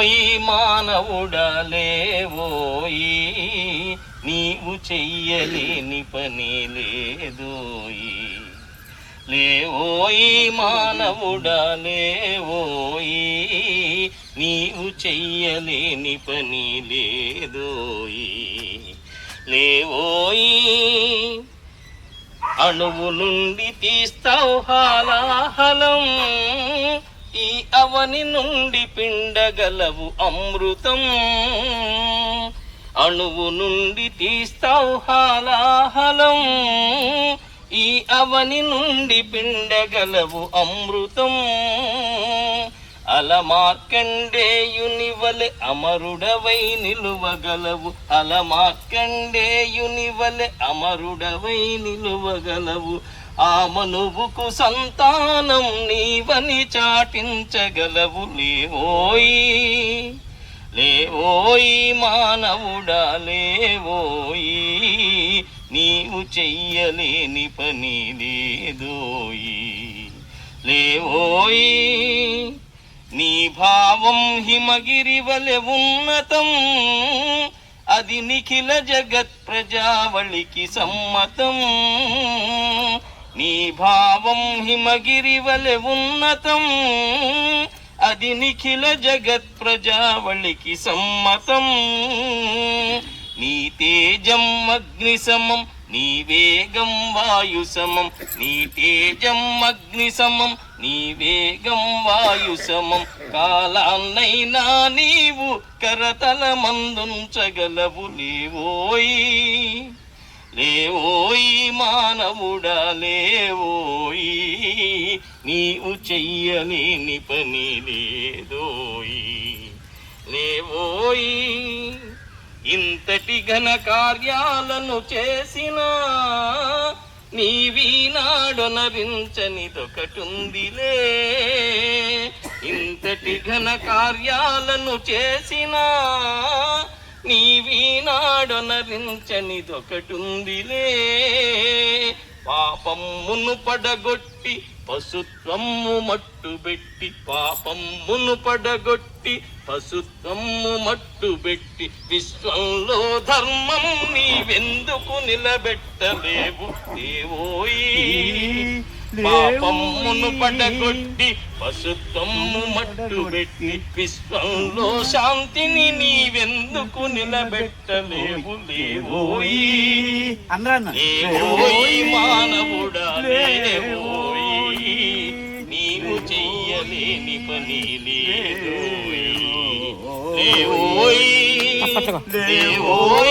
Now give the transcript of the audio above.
లేవోయి మానవుడలేవోయి. నీవు చెయ్యలేని పని లేదోయి. లేవోయి మానవుడలేవోయి. నీవు చెయ్యలేని పని లేదోయి. లేవోయి అణువు నుండి తీస్తావు హాలాహలం. అవని నుండి పిండగలవు అమృతం. అణువు నుండి తీస్తావు హాలాహలం. ఈ అవని నుండి పిండగలవు అమృతం. అలమార్కండేయునివలె అమరుడవై నిలువగలవు. అలమార్కండేయునివలె అమరుడవై నిలువగలవు. ఆమనువుకు సంతానం నీవని చాటించగలవు. లేవోయి లేవోయి మానవుడా లేవోయి నీవు చెయ్యలేని పని లేదోయి. లేవోయి నీ భావం హిమగిరి వలె ఉన్నతం అది నిఖిల జగత్ ప్రజావళికి సమ్మతం. నీ భావం హిమగిరి వలె ఉన్నతం. అది నిఖిల జగత్ ప్రజావళికి సమ్మతం. నీ తేజం అగ్ని సమం నీ వేగం వాయు సమం. నీ తేజం అగ్ని సమం నీ వేగం వాయు సమం. కాలాన్నైనా నీవు కరతల మందుంచగలవు లేవోయి లేవోయి మానవుడా లేవోయి. నీవు చెయ్యలేని పని లేదోయి. లేవోయి ఇంతటి ఘన కార్యాలను చేసినా నీవీనాడొనరించనిదొకటుందిలే ఇంతటి ఘన కార్యాలను చేసిన నీవీనాడొనరించనిదొకటుందిలే పాపమ్మును పడగొట్టి పశుత్వము మట్టుబెట్టి పాపమ్మును పడగొట్టి పశుత్వము మట్టుబెట్టి విశ్వంలో ధర్మం నీవెందుకు నిలబెట్టలేవు? దేవోయీ పాపమ్మును పడగొట్టి పశుత్వము మట్టుబెట్టి విశ్వంలో శాంతిని నీవెందుకు నిలబెట్టలేవు? లేవోయి. లేవోయి మానవుడా లేవోయి. నీవు చెయ్యలేని పని లేదోయి లేవోయి. లేవోయి.